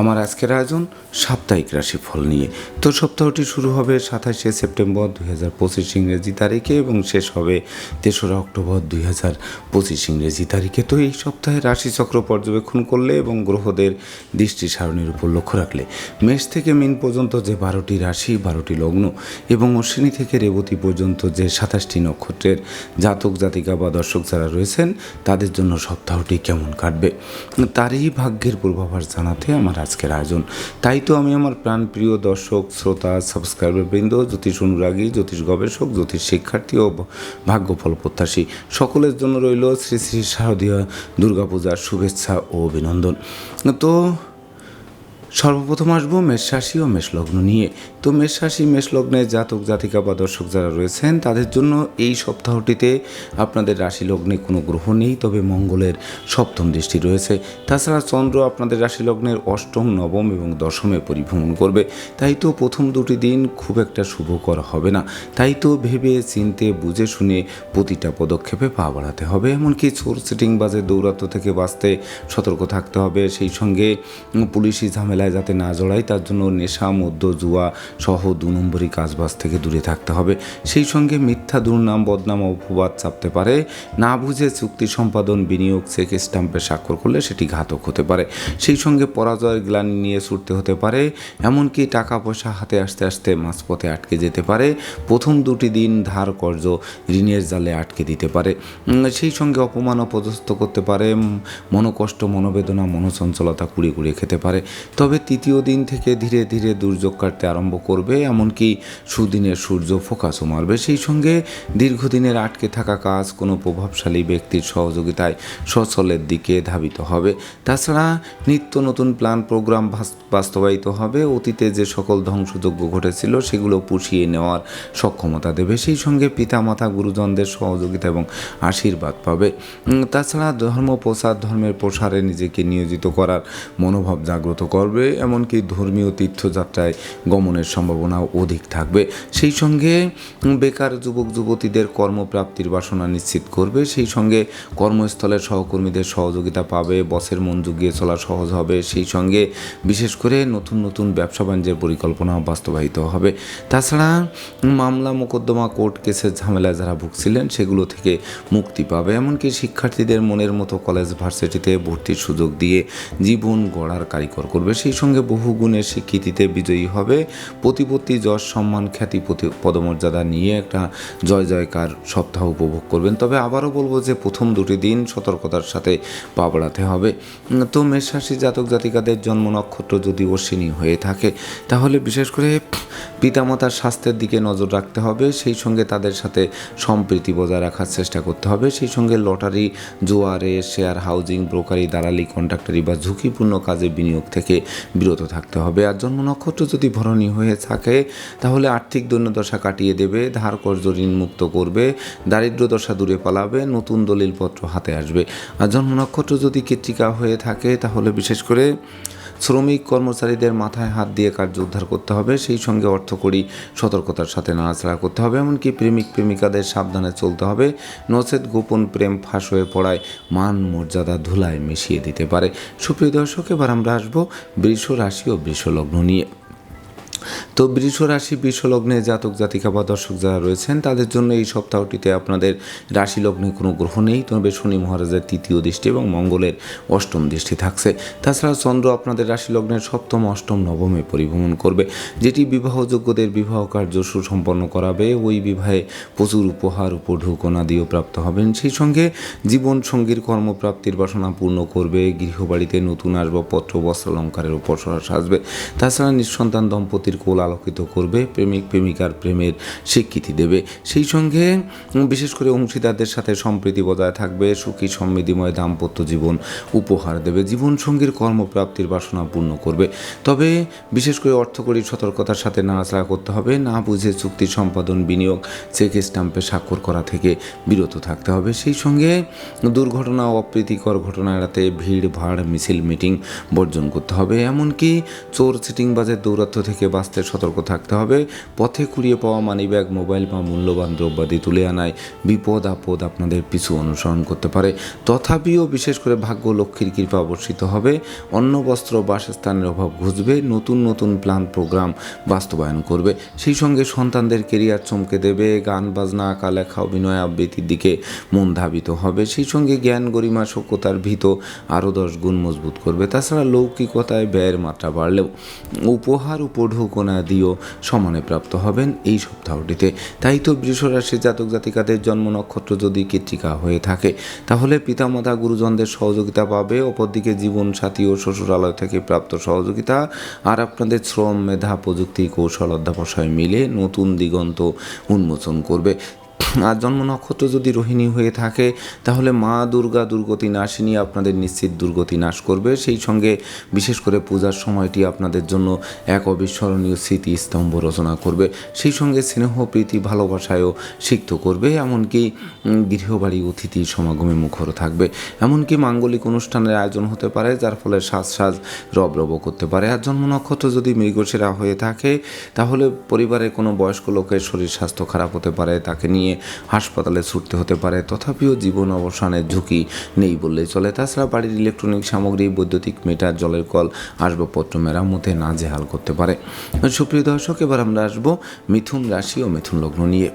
আমার আজকের আয়োজন সাপ্তাহিক রাশিফল নিয়ে। তো সপ্তাহটি শুরু হবে সাতাশে সেপ্টেম্বর দুই হাজার পঁচিশ ইংরেজি তারিখে এবং শেষ হবে তেসরা অক্টোবর দুই হাজার পঁচিশ ইংরেজি তারিখে। তো এই সপ্তাহে রাশিচক্র পর্যবেক্ষণ করলে এবং গ্রহদের দৃষ্টি সারণীর উপর লক্ষ্য রাখলে মেষ থেকে মিন পর্যন্ত যে বারোটি রাশি, বারোটি লগ্ন এবং অশ্বিনী থেকে রেবতী পর্যন্ত যে সাতাশটি নক্ষত্রের জাতক, জাতিকা বা দর্শক যারা রয়েছেন, তাদের জন্য সপ্তাহটি কেমন কাটবে? তারই ভাগ্যের পূর্বাভাস জানাতে আমার আজকের আয়োজন। তাই তো আমি আমার প্রাণপ্রিয় দর্শক, শ্রোতা সাবস্ক্রাইবার বৃন্দ, জ্যোতিষ অনুরাগী, জ্যোতিষ গবেষক, জ্যোতিষ শিক্ষার্থী ও ভাগ্যফল প্রত্যাশী সকলের জন্য রইল শ্রী শ্রী শারদীয় দুর্গাপূজার শুভেচ্ছা ও অভিনন্দন। তো সর্বপ্রথম আসব মেষ রাশি ও মেষলগ্ন নিয়ে। তো মেষ রাশি মেষলগ্নে জাতক, জাতিকা বা দর্শক যারা রয়েছেন, তাদের জন্য এই সপ্তাহটিতে আপনাদের রাশি লগ্নে কোনো গ্রহ নেই, তবে মঙ্গলের সপ্তম দৃষ্টি রয়েছে। তাছাড়া চন্দ্র আপনাদের রাশি লগ্নের অষ্টম, নবম এবং দশমে পরিভ্রমণ করবে। তাই তো প্রথম দুটি দিন খুব একটা শুভকর হবে না। তাই তো ভেবে, চিনতে, বুঝে শুনে প্রতিটা পদক্ষেপে পা বাড়াতে হবে। এমনকি চোর, সিটিং বাজে দৌরাত্ম থেকে বাঁচতে সতর্ক থাকতে হবে। সেই সঙ্গে পুলিশি পুলিশি ঝামেলায় যাতে না জড়ায়, তার জন্য নেশা, মদ্য, জুয়া সহ দু নম্বরই কাজবাজ থেকে দূরে থাকতে হবে। সেই সঙ্গে মিথ্যা, দুর্নাম, বদনাম, অপবাদ চাপতে পারে। না বুঝে চুক্তি সম্পাদন, বিনিয়োগ, চেক স্টাম্পে স্বাক্ষর করলে সেটি ঘাতক হতে পারে। সেই সঙ্গে পরাজয়ের গ্লানি নিয়ে ছুটতে হতে পারে। এমনকি টাকা পয়সা হাতে আসতে আসতে মাঝপথে আটকে যেতে পারে। প্রথম দুটি দিন ধার কর্য ঋণের জালে আটকে দিতে পারে। সেই সঙ্গে অপমান অপদস্থ করতে পারে। মনোকষ্ট, মনোবেদনা, মনোচঞ্চলতা কুড়িয়ে কুড়িয়ে খেতে পারে। তবে তৃতীয় দিন থেকে ধীরে ধীরে দুর্যোগ কাটতে আরম্ভ করবে, এমনকি সুদিনের সূর্য ফোকাসও মারবে। সেই সঙ্গে দীর্ঘদিনের আটকে থাকা কাজ কোনো প্রভাবশালী ব্যক্তির সহযোগিতায় সচলের দিকে ধাবিত হবে। তাছাড়া নিত্য নতুন প্ল্যান প্রোগ্রাম বাস- বাস্তবায়িত হবে। অতীতে যে সকল ধ্বংসযজ্ঞ ঘটেছিল, সেগুলো পুষিয়ে নেওয়ার সক্ষমতা দেবে। সেই সঙ্গে পিতামাতা, গুরুজনদের সহযোগিতা এবং আশীর্বাদ পাবে। তাছাড়া ধর্ম, প্রসার, ধর্মের প্রসারে নিজেকে নিয়োজিত করার মনোভাব জাগ্রত করবে। এমনকি ধর্মীয় তীর্থযাত্রায় গমনের সম্ভাবনাও অধিক থাকবে। সেই সঙ্গে বেকার যুবক, যুবতীদের কর্মপ্রাপ্তির বাসনা নিশ্চিত করবে। সেই সঙ্গে কর্মস্থলের সহকর্মীদের সহযোগিতা পাবে, বসের মন জুগিয়ে চলা সহজ হবে। সেই সঙ্গে বিশেষ করে নতুন নতুন ব্যবসা বাণিজ্যের পরিকল্পনা বাস্তবায়িত হবে। তাছাড়া মামলা, মোকদ্দমা, কোর্ট কেসের ঝামেলায় যারা ভুগছিলেন, সেগুলো থেকে মুক্তি পাবে। এমনকি শিক্ষার্থীদের মনের মতো কলেজ ভার্সিটিতে ভর্তির সুযোগ দিয়ে জীবন গড়ার কারিকর করবে। সেই সঙ্গে বহু গুণের স্বীকৃতিতে বিজয়ী হবে। প্রতিপত্তি, যশ, সম্মান, খ্যাতি পদমর্যাদা নিয়ে একটা জয় জয়কার সপ্তাহ উপভোগ করবেন। তবে আবারও বলব যে প্রথম দুটি দিন সতর্কতার সাথে পা বাড়াতে হবে। তো মেষরাশি জাতক জাতিকাদের জন্ম নক্ষত্র যদি অশ্বিনী হয়ে থাকে, তাহলে বিশেষ করে পিতামাতার স্বাস্থ্যের দিকে নজর রাখতে হবে। সেই সঙ্গে তাদের সাথে সম্প্রীতি বজায় রাখার চেষ্টা করতে হবে। সেই সঙ্গে লটারি, জোয়ারে, শেয়ার হাউজিং, ব্রোকারি, দালালি কন্ট্রাক্টারি বা ঝুঁকিপূর্ণ কাজে বিনিয়োগ থেকে বিরত থাকতে হবে। আর জন্ম নক্ষত্র যদি ভরণী হয়ে থাকে, তাহলে আর্থিক দৈন্যদশা কাটিয়ে দেবে ধার কর্য ঋণ মুক্ত করবে, দারিদ্র দশা দূরে পালাবে, নতুন দলিলপত্র হাতে আসবে। আর জন্ম নক্ষত্র যদি কেত্রিকা হয়ে থাকে, তাহলে বিশেষ করে শ্রমিক কর্মচারীদের মাথায় হাত দিয়ে কার্য উদ্ধার করতে হবে, সেই সঙ্গে অর্থকরী সতর্কতার সাথে নাড়াচাড়া করতে হবে, এমনকি প্রেমিক প্রেমিকাদের সাবধানে চলতে হবে। নচেত গোপন প্রেম ফাঁস হয়ে পড়ায় মান মর্যাদা ধুলায় মিশিয়ে দিতে পারে। সুপ্রিয় দর্শক, এবার আমরা আসব বৃষ রাশি ও বৃষ লগ্ন নিয়ে। তো বৃষ রাশি, বৃষ লগ্নে জাতক, জাতিকা বা দর্শক যারা রয়েছেন, তাদের জন্য এই সপ্তাহটিতে আপনাদের রাশি লগ্নে কোনো গ্রহ নেই। তবে শনি মহারাজের তৃতীয় দৃষ্টি এবং মঙ্গলের অষ্টম দৃষ্টি থাকছে। তাছাড়া চন্দ্র আপনাদের রাশি লগ্নের সপ্তম, অষ্টম, নবমে পরিভ্রমণ করবে। যেটি বিবাহযোগ্যদের বিবাহ কার্য সুসম্পন্ন করাবে। ওই বিবাহে প্রচুর উপহার উপঢৌকনা দিয়েও প্রাপ্ত হবেন। সেই সঙ্গে জীবন সঙ্গীর কর্মপ্রাপ্তির বাসনা পূর্ণ করবে। গৃহবাড়িতে নতুন আসবাবপত্র বস্ত্র অলঙ্কারের উপর সাজবে। তাছাড়া নিঃসন্তান দম্পতির কোল আলোকিত করবে, প্রেমিক, প্রেমিকার প্রেমের স্বীকৃতি দেবে। সেই সঙ্গে বিশেষ করে অংশীদারদের সাথে সম্প্রীতি বজায় থাকবে, সুখী, সমৃদ্ধিময় দাম্পত্য জীবন উপহার দেবে, জীবনসঙ্গীর কর্মপ্রাপ্তির বাসনা পূর্ণ করবে। তবে বিশেষ করে অর্থকরী সতর্কতার সাথে নাড়াচাড়া করতে হবে, না বুঝে চুক্তি সম্পাদন, বিনিয়োগ, চেক স্টাম্পে স্বাক্ষর করা থেকে বিরত থাকতে হবে। সেই সঙ্গে, দুর্ঘটনা অপ্রীতিকর ঘটনা এড়াতে ভিড়, ভাড়, মিছিল, মিটিং বর্জন করতে হবে। এমনকি চোর সিটিংবাজের দৌরাত্ম থেকে বাঁচতে সতর্ক থাকতে হবে। পথে কুড়িয়ে পাওয়া মানিব্যাগ, মোবাইল বা মূল্যবান দ্রব্যাদি তুলে আনায় বিপদ আপদ আপনাদের পিছু অনুসরণ করতে পারে। তথাপিও বিশেষ করে ভাগ্য লক্ষ্মীর কৃপা বর্ষিত হবে। অন্ন, বস্ত্র, বাসস্থানের অভাব ঘুচবে, নতুন নতুন প্ল্যান, প্রোগ্রাম বাস্তবায়ন করবে। সেই সঙ্গে সন্তানদের কেরিয়ার চমকে দেবে, গান, বাজনা, আঁকা, লেখা, অভিনয়, আবৃত্তির দিকে মন ধাবিত হবে। সেই সঙ্গে জ্ঞান, গরিমা সক্যতার ভীত আরও দশ গুণ মজবুত করবে। তাছাড়া লৌকিকতায় ব্যয়ের মাত্রা বাড়লেও উপহার উপঢৌকনা দিয়েও সমানে প্রাপ্ত হবেন এই সপ্তাহটিতে। তাই তো বৃষরাশির জাতক জাতিকাদের জন্ম নক্ষত্র যদি কৃত্রিকা হয়ে থাকে, তাহলে পিতামাতা গুরুজনদের সহযোগিতা পাবে, অপরদিকে জীবন সাথী ও শ্বশুরালয় থেকে প্রাপ্ত সহযোগিতা, আর আপনাদের শ্রম, মেধা, প্রযুক্তি, কৌশল অধ্যাপসায় মিলে নতুন দিগন্ত উন্মোচন করবে। আর জন্ম নক্ষত্র যদি রোহিণী হয়ে থাকে, তাহলে মা দুর্গা দুর্গতি নাশিনী আপনাদের নিশ্চিত দুর্গতি নাশ করবে। সেই সঙ্গে বিশেষ করে পূজার সময়টি আপনাদের জন্য এক অবিস্মরণীয় স্মৃতি স্তম্ভ রচনা করবে। সেই সঙ্গে স্নেহ, প্রীতি, ভালোবাসায়ও সিক্ত করবে। এমনকি গৃহবাড়ি অতিথি সমাগমে মুখর থাকবে। এমনকি মাঙ্গলিক অনুষ্ঠানের আয়োজন হতে পারে, যার ফলে সাজ সাজ রব রব করতে পারে। আর জন্ম নক্ষত্র যদি মৃগশিরা হয়ে থাকে, তাহলে পরিবারের কোনো বয়স্ক লোকের শরীর স্বাস্থ্য খারাপ হতে পারে। তাকে নিয়ে হাসপাতালে ছুটতে হতে পারে। তথাপিও জীবন অবসানের ঝুঁকি নেই বললেই চলে। তাছাড়া বাড়ির ইলেকট্রনিক সামগ্রী, বৈদ্যুতিক মিটার, জলের কল, আসবাবপত্র মেরামতে না জেহাল করতে পারে। সুপ্রিয় দর্শক, এবার আমরা আসব মিথুন রাশি ও মিথুন লগ্ন নিয়ে।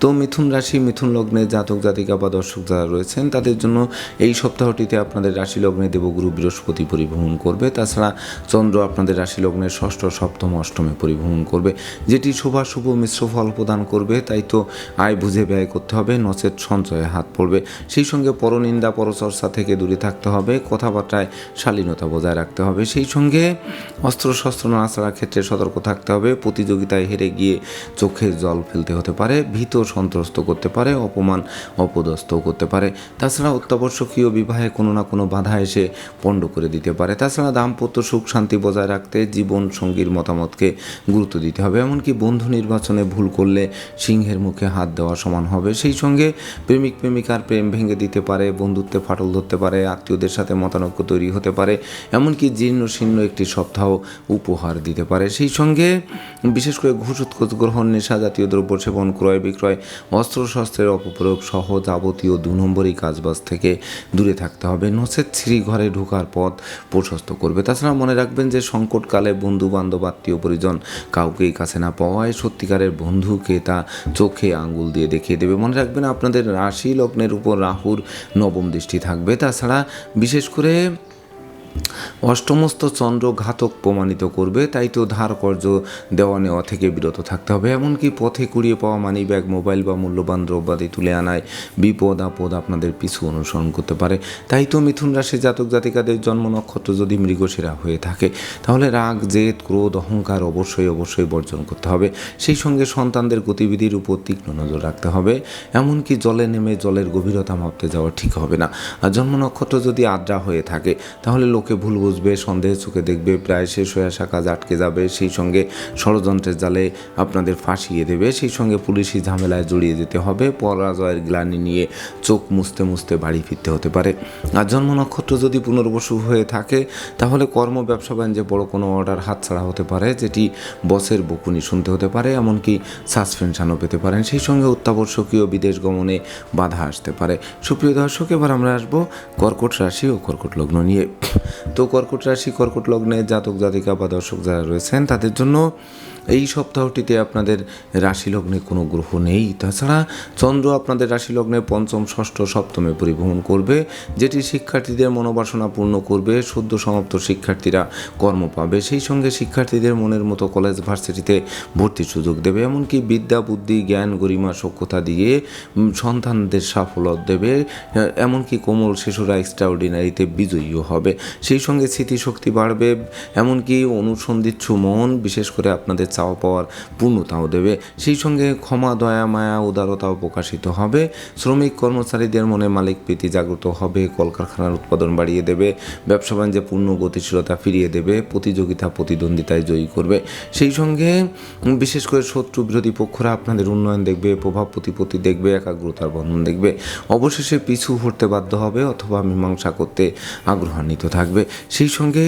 তো মিথুন রাশি, মিথুন লগ্নে জাতক, জাতিকা বা দর্শক যারা রয়েছেন, তাদের জন্য এই সপ্তাহটিতে আপনাদের রাশি লগ্নে দেবগুরু বৃহস্পতি পরিভ্রমণ করবে। তাছাড়া চন্দ্র আপনাদের রাশি লগ্নের ষষ্ঠ, সপ্তম, অষ্টমে পরিভ্রমণ করবে, যেটি শুভ শুভ মিশ্র ফল প্রদান করবে। তাই তো আয় বুঝে ব্যয় করতে হবে, নচেত সঞ্চয়ে হাত পড়বে। সেই সঙ্গে পরনিন্দা, পরচর্চা থেকে দূরে থাকতে হবে, কথাবার্তায় শালীনতা বজায় রাখতে হবে। সেই সঙ্গে অস্ত্রশস্ত্র নাড়াচাড়ার ক্ষেত্রে সতর্ক থাকতে হবে, প্রতিযোগিতায় হেরে গিয়ে চোখে জল ফেলতে হতে পারে। ভীত সন্ত্রস্ত করতে পারে, অপমান অপদস্থ করতে পারে। তাছাড়া অত্যাবশ্যকীয় বিবাহে কোনো না কোনো বাধা এসে পণ্ড করে দিতে পারে। তাছাড়া দাম্পত্য সুখ শান্তি বজায় রাখতে জীবন সঙ্গীর মতামতকে গুরুত্ব দিতে হবে। এমনকি বন্ধু নির্বাচনে ভুল করলে সিংহের মুখে হাত দেওয়া সমান হবে। সেই সঙ্গে প্রেমিক প্রেমিকার প্রেম ভেঙে দিতে পারে, বন্ধুত্বে ফাটল ধরতে পারে, আত্মীয়দের সাথে মতানৈক্য তৈরি হতে পারে, এমনকি জীর্ণ শীর্ণ একটি সপ্তাহ উপহার দিতে পারে। সেই সঙ্গে বিশেষ করে ঘুষ গ্রহণ, নেশা জাতীয় দ্রব্য সেবন, ক্রয় বিক্রয়, অস্ত্রশস্ত্রের অপপ্রয়োগ সহ যাবতীয় দু নম্বরই কাজবাজ থেকে দূরে থাকতে হবে। নচেত ঘরে ঢোকার পথ প্রশস্ত করবে। তাছাড়া মনে রাখবেন যে সংকটকালে বন্ধু বান্ধব আত্মীয় পরিজন কাউকেই কাছে না পাওয়ায় সত্যিকারের বন্ধুকে তা চোখে আঙ্গুল দিয়ে দেখিয়ে দেবে। মনে রাখবেন আপনাদের রাশি লগ্নের উপর রাহুর নবম দৃষ্টি থাকবে। তাছাড়া বিশেষ করে অষ্টমস্ত চন্দ্র ঘাতক প্রমাণিত করবে, তাই তো ধার কর্য দেওয়া নেওয়া থেকে বিরত থাকতে হবে। এমনকি পথে কুড়িয়ে পাওয়া মানি ব্যাগ মোবাইল বা মূল্যবান দ্রব্যাদি তুলে আনায় বিপদ, আপদ আপনাদের পিছু অনুসরণ করতে পারে। তাই তো মিথুন রাশির জাতক জাতিকাদের জন্ম নক্ষত্র যদি মৃগশিরা হয়ে থাকে, তাহলে রাগ, জেদ, ক্রোধ, অহংকার অবশ্যই অবশ্যই বর্জন করতে হবে। সেই সঙ্গে সন্তানদের গতিবিধির উপর তীক্ষ্ণ নজর রাখতে হবে। এমনকি জলে নেমে জলের গভীরতা মাপতে যাওয়া ঠিক হবে না। আর জন্ম নক্ষত্র যদি আদ্রা হয়ে থাকে, তাহলে লোকে ভুল বুঝবে, সন্দেহ চোখে দেখবে, প্রায় শেষ হয়ে আসা কাজ আটকে যাবে, সেই সঙ্গে ষড়যন্ত্রের জালে আপনাদের ফাঁসিয়ে দেবে, সেই সঙ্গে পুলিশি ঝামেলায় জড়িয়ে যেতে হবে, পরাজয়ের গ্লানি নিয়ে চোখ মুছতে মুছতে বাড়ি ফিরতে হতে পারে। আর জন্ম নক্ষত্র যদি পুনর্বসু হয়ে থাকে, তাহলে কর্ম, ব্যবসা বাণিজ্যে বড় কোনো অর্ডার হাতছাড়া হতে পারে, যেটি বসের বকুনি শুনতে হতে পারে, এমনকি সাসপেনশানও পেতে পারেন। সেই সঙ্গে অত্যাবশ্যকীয় বিদেশ গমনে বাধা আসতে পারে। সুপ্রিয় দর্শক, এবার আমরা আসব কর্কট রাশি ও কর্কট লগ্ন নিয়ে। তো কর্কট রাশি কর্কট লগ্নে জাতক জাতিকা বা দর্শক যারা রয়েছেন তাদের জন্য এই সপ্তাহটিতে আপনাদের রাশি লগ্নে কোনো গ্রহ নেই। তাছাড়া চন্দ্র আপনাদের রাশি লগ্নে পঞ্চম, ষষ্ঠ, সপ্তমে পরিভ্রমণ করবে, যেটি শিক্ষার্থীদের মনোবাসনা পূর্ণ করবে, সদ্য সমাপ্ত শিক্ষার্থীরা কর্ম পাবে, সেই সঙ্গে শিক্ষার্থীদের মনের মতো কলেজ ভার্সিটিতে ভর্তির সুযোগ দেবে, এমনকি বিদ্যা, বুদ্ধি, জ্ঞান, গরিমা সক্ষতা দিয়ে সন্তানদের সাফল্য দেবে এমনকি কোমল শিশুরা এক্সট্রাঅর্ডিনারিতে বিজয়ীও হবে। সেই সঙ্গে স্মৃতিশক্তি বাড়বে, এমনকি অনুসন্ধিৎসু মন, বিশেষ করে আপনাদের চাওয়া পাওয়ার পূর্ণতাও দেবে। সেই সঙ্গে ক্ষমা, দয়া, মায়া, উদারতাও প্রকাশিত হবে। শ্রমিক কর্মচারীদের মনে মালিক প্রীতি জাগ্রত হবে। কলকারখানার উৎপাদন বাড়িয়ে দেবে। ব্যবসা বাণিজ্যে পূর্ণ গতিশীলতা ফিরিয়ে দেবে। প্রতিযোগিতা, প্রতিদ্বন্দ্বিতায় জয়ী করবে। সেই সঙ্গে বিশেষ করে শত্রু বিরোধী পক্ষরা আপনাদের উন্নয়ন দেখবে, প্রভাব প্রতিপত্তি দেখবে, একাগ্রতার বন্ধন দেখবে। অবশেষে পিছু হটতে বাধ্য হবে অথবা মীমাংসা করতে আগ্রহান্বিত থাকবে। সেই সঙ্গে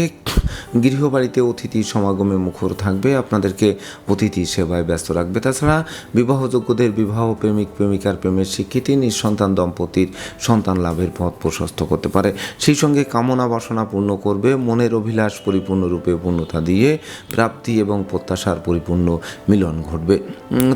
গৃহবাড়িতে অতিথি সমাগমে মুখর থাকবে। আপনাদেরকে অতিথি সেবায় ব্যস্ত রাখবে। তাছাড়া বিবাহযোগ্যদের বিবাহ প্রেমিক, প্রেমিকার প্রেমের স্বীকৃতি নিঃসন্তান দম্পতির সন্তান লাভের পথ প্রশস্ত করতে পারে। সেই সঙ্গে কামনা বাসনা পূর্ণ করবে, মনের অভিলাষ পরিপূর্ণরূপে পূর্ণতা দিয়ে প্রাপ্তি এবং প্রত্যাশার পরিপূর্ণ মিলন ঘটবে।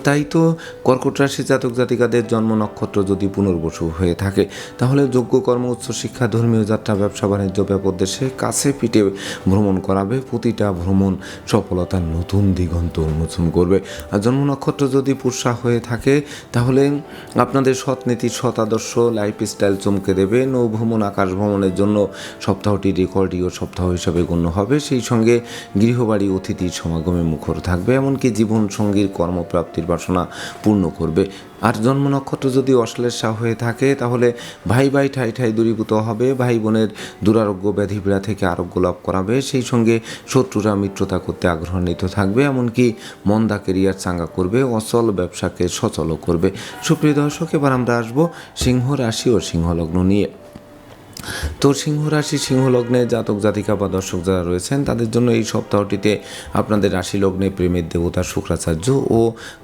তাই তো কর্কট রাশি জাতক জাতিকাদের জন্ম নক্ষত্র যদি পুনর্বসু হয়ে থাকে, তাহলে যোগ্য কর্ম, উচ্চ শিক্ষা, ধর্মীয় যাত্রা, ব্যবসা, বাণিজ্য ব্যাপক দেশে কাছে পিঠে ভ্রমণ করাবে। প্রতিটা ভ্রমণ সফলতার নতুন দিগন্ত উন্মোচন করবে। আর জন্ম নক্ষত্র যদি পুষা হয়ে থাকে, তাহলে আপনাদের সৎ নীতি, সৎ আদর্শ লাইফস্টাইল চমকে দেবে। নৌভ্রমণ, আকাশ ভ্রমণের জন্য সপ্তাহটি রেকর্ডীয় সপ্তাহ হিসাবে গণ্য হবে। সেই সঙ্গে গৃহবাড়ি, অতিথির সমাগমে মুখর থাকবে। এমনকি জীবন সঙ্গীর কর্মপ্রাপ্তির বাসনা পূর্ণ করবে। আর জন্ম নক্ষত্র যদি অশ্লেষা হয়ে থাকে, তাহলে ভাই ভাই ঠাই ঠাই দূরীভূত হবে। ভাই বোনের দুরারোগ্য ব্যাধি পীড়া থেকে আরোগ্য লাভ করাবে। সেই সঙ্গে শত্রুরা মিত্রতা করতে আগ্রহান্বিত থাকবে, এমনকি মন্দা কেরিয়ার চাঙ্গা করবে, অচল ব্যবসাকে সচলও করবে। সুপ্রিয় দর্শক, এবার আমরা আসব সিংহ রাশি ও সিংহলগ্ন নিয়ে। তো সিংহ রাশি, সিংহ লগ্নে জাতক, জাতিকা বা দর্শক যারা রয়েছেন, তাদের জন্য এই সপ্তাহটিতে আপনাদের রাশি লগ্নে প্রেমের দেবতা শুক্রাচার্য ও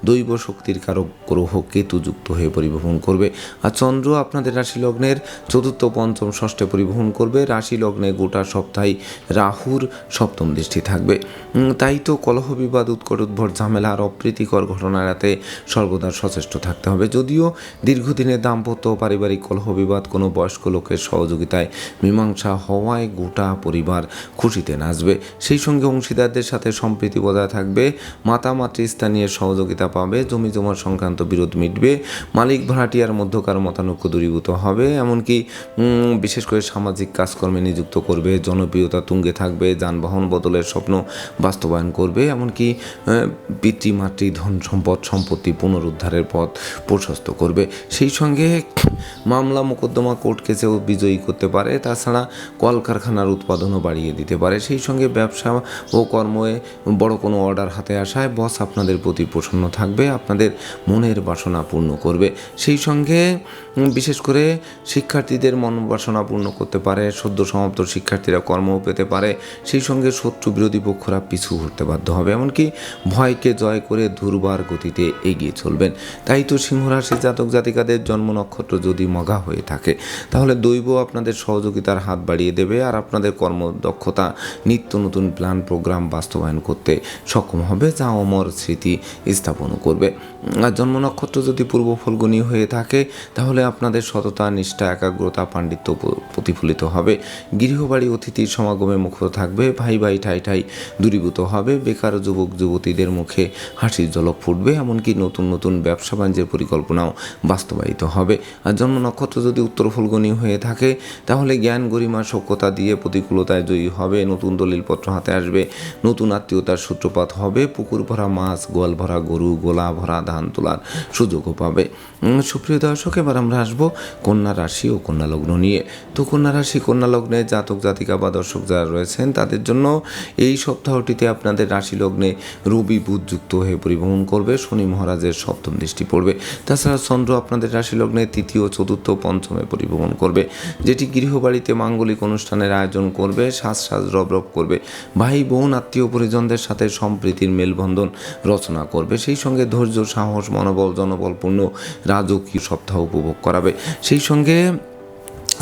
দৈব শক্তির কারক গ্রহ কেতু যুক্ত হয়ে পরিবহন করবে। আর চন্দ্র আপনাদের রাশি লগ্নের চতুর্থ, পঞ্চম, ষষ্ঠে পরিবহন করবে। রাশি লগ্নে গোটা সপ্তাহে রাহুর সপ্তম দৃষ্টি থাকবে। তাই তো কলহ বিবাদ, উৎকট উদ্ভট ঝামেলা আর অপ্রীতিকর ঘটনা এড়াতে সর্বদা সচেষ্ট থাকতে হবে। যদিও দীর্ঘদিনের দাম্পত্য পারিবারিক কলহ বিবাদ কোনো বয়স্ক লোকের সহযোগিতায় মীমাংসা হওয়ায় গোটা পরিবার খুশিতে নাচবে। সেই সঙ্গে অংশীদারদের সাথে সম্প্রীতি বজায় থাকবে। মাতা, মাতৃস্থানীয় সহযোগিতা পাবে। জমি জমা সংক্রান্ত বিরোধ মিটবে। মালিক, ভাড়াটিয়ার মধ্যকার মতানৈক্য দূরীভূত হবে। এমনকি বিশেষ করে সামাজিক কাজকর্মে নিযুক্ত করবে। জনপ্রিয়তা তুঙ্গে থাকবে। যানবাহন বদলের স্বপ্ন বাস্তবায়ন করবে। এমনকি পিতৃমাতৃ ধন সম্পদ সম্পত্তি পুনরুদ্ধারের পথ প্রশস্ত করবে। সেই সঙ্গে মামলা, মোকদ্দমা, কোর্ট কেসেও বিজয়ী করতে পারে। তাছাড়া কলকারখানার উৎপাদনও বাড়িয়ে দিতে পারে। সেই সঙ্গে ব্যবসা ও কর্মে বড় কোনো অর্ডার হাতে আসায় বস আপনাদের প্রতি প্রসন্ন থাকবে, আপনাদের মনের বাসনা পূর্ণ করবে। সেই সঙ্গে বিশেষ করে শিক্ষার্থীদের মন বাসনা পূর্ণ করতে পারে, সদ্য সমাপ্ত শিক্ষার্থীরা কর্মও পেতে পারে, সেই সঙ্গে শত্রু বিরোধী পক্ষরা পিছু হতে বাধ্য হবে। এমনকি ভয়কে জয় করে দুর্বার গতিতে এগিয়ে চলবেন। তাই তো সিংহরাশি জাতক জাতিকাদের জন্ম নক্ষত্র যদি মগা হয়ে থাকে, তাহলে দৈব আপনাদের সহযোগিতার হাত বাড়িয়ে দেবে আর আপনাদের কর্মদক্ষতা, নিত্য নতুন প্ল্যান, প্রোগ্রাম বাস্তবায়ন করতে সক্ষম হবে যা অমর স্মৃতি স্থাপন করবে। আর জন্ম নক্ষত্র যদি পূর্ব ফলগুনি হয়ে থাকে, তাহলে আপনাদের সততা, নিষ্ঠা, একাগ্রতা, পাণ্ডিত্য প্রতিফলিত হবে। গৃহবাড়ি অতিথির সমাগমে মুখর থাকবে, ভাই ভাই ঠাই ঠাই দূরীভূত হবে, বেকার যুবক যুবতীদের মুখে হাসির ঝলক ফুটবে, এমনকি নতুন নতুন ব্যবসা বাণিজ্যের পরিকল্পনাও বাস্তবায়িত হবে। আর জন্ম নক্ষত্র যদি উত্তর ফলগুনি হয়ে থাকে তাহলে জ্ঞান গরিমা সক্ষতা দিয়ে প্রতিকূলতায় জয়ী হবে, নতুন দলিলপত্র হাতে আসবে, নতুন আত্মীয়তার সূত্রপাত হবে, পুকুর ভরা মাছ, গোয়াল ভরা গরু, গোলা ভরা ধান তোলার সুযোগও পাবে। সুপ্রিয় দর্শক, এবার আমরা আসব কন্যা রাশি ও কন্যা লগ্ন নিয়ে। তো কন্যা রাশি, কন্যা লগ্নে জাতক, জাতিকা বা দর্শক যারা রয়েছেন, তাদের জন্য এই সপ্তাহটিতে আপনাদের রাশি লগ্নে রবি, বুধ যুক্ত হয়ে পরিবহন করবে, শনি মহারাজের সপ্তম দৃষ্টি পড়বে। তাছাড়া চন্দ্র আপনাদের রাশি লগ্নে তৃতীয়, চতুর্থ, পঞ্চমে পরিবহন করবে, যেটি গৃহবাড়িতে মাঙ্গলিক অনুষ্ঠানের আয়োজন করবে সাজ সাজ রব রব করবে। ভাই, বোন, আত্মীয় পরিজনদের সাথে সম্প্রীতির মেলবন্ধন রচনা করবে। সেই সঙ্গে ধৈর্য, সাহস, মনোবল, জনবলপূর্ণ রাজকীয় সপ্তাহ উপভোগ করাবে। সেই সঙ্গে